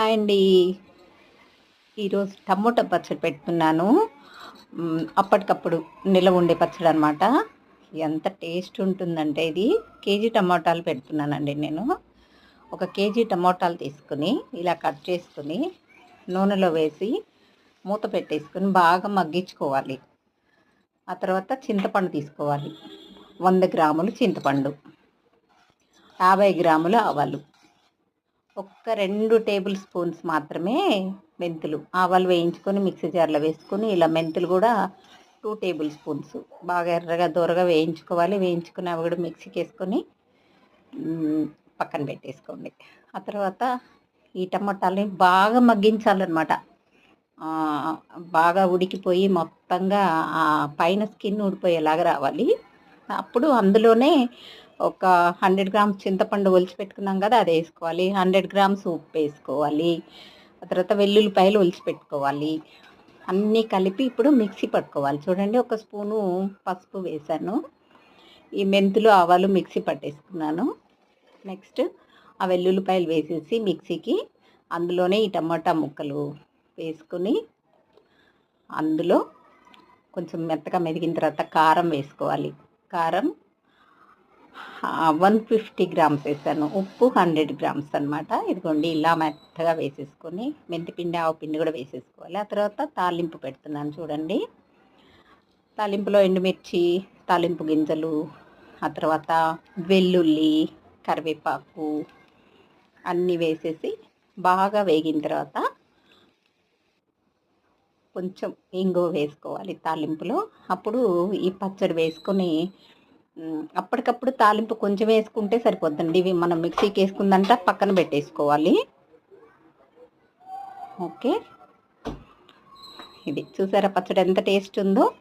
Hi అండి. ఈరోజు tomato పచ్చడి పెడుతున్నాను అప్పటికప్పుడు నిల్వ ఉండే పచ్చడి అనమాట ఎంత టేస్ట్ ఉంటుందంటే ఇది. కేజీ టమోటాలు పెడుతున్నానండి నేను. ఒక కేజీ టమోటాలు తీసుకుని ఇలా కట్ చేసుకుని నూనెలో వేసి మూత పెట్టేసుకుని బాగా మగ్గించుకోవాలి. ఆ తర్వాత చింతపండు తీసుకోవాలి. వంద గ్రాములు చింతపండు. యాభై గ్రాములు ఆవాలు. ఒక్క రెండు టేబుల్ స్పూన్స్ మాత్రమే మెంతులు. ఆవాలు వేయించుకొని మిక్సీ జార్లో వేసుకొని ఇలా మెంతులు కూడా టూ టేబుల్ స్పూన్స్. బాగా ఎర్రగా దూరగా వేయించుకోవాలి. వేయించుకుని అవి కూడా మిక్సీకి వేసుకొని పక్కన పెట్టేసుకోండి. ఆ తర్వాత ఈ టమాటాలని బాగా మగ్గించాలన్నమాట. బాగా ఉడికిపోయి మొత్తంగా పైన స్కిన్ ఊడిపోయేలాగా రావాలి. అప్పుడు అందులోనే ఒక హండ్రెడ్ గ్రామ్స్ చింతపండు ఒలిచి పెట్టుకున్నాం కదా అది వేసుకోవాలి. హండ్రెడ్ గ్రామ్స్ ఉప్పు వేసుకోవాలి. ఆ తర్వాత వెల్లుల్లిపాయలు ఒలిచి పెట్టుకోవాలి. అన్నీ కలిపి ఇప్పుడు మిక్సీ పట్టుకోవాలి. చూడండి ఒక స్పూను పసుపు వేసాను ఈ మెంతులు ఆవాలు మిక్సీ పట్టేసుకున్నాను. నెక్స్ట్ ఆ వెల్లుల్లిపాయలు వేసేసి మిక్సీకి అందులోనే ఈ టమాటా ముక్కలు వేసుకుని అందులో కొంచెం మెత్తగా మెదిగిన తర్వాత కారం వేసుకోవాలి. కారం వన్ ఫిఫ్టీ గ్రామ్స్ వేసాను. ఉప్పు హండ్రెడ్ గ్రామ్స్ అనమాట ఇదిగోండి ఇలా మెత్తగా వేసేసుకొని మెంతిపిండి ఆవు పిండి కూడా వేసేసుకోవాలి. ఆ తర్వాత తాలింపు పెడుతున్నాను చూడండి. తాలింపులో ఎండుమిర్చి తాలింపు గింజలు ఆ తర్వాత వెల్లుల్లి కరివేపాకు అన్నీ వేసేసి బాగా వేగిన తర్వాత కొంచెం ఇంగువ వేసుకోవాలి తాలింపులో. అప్పుడు ఈ పచ్చడి వేసుకొని అప్పటికప్పుడు తాలింపు కొంచెం వేసుకుంటే సరిపోద్దండి. ఇవి మనం మిక్సీకి వేసుకుందంట పక్కన పెట్టేసుకోవాలి. ఓకే. ఇది చూసారా పచ్చడి ఎంత టేస్ట్ ఉందో?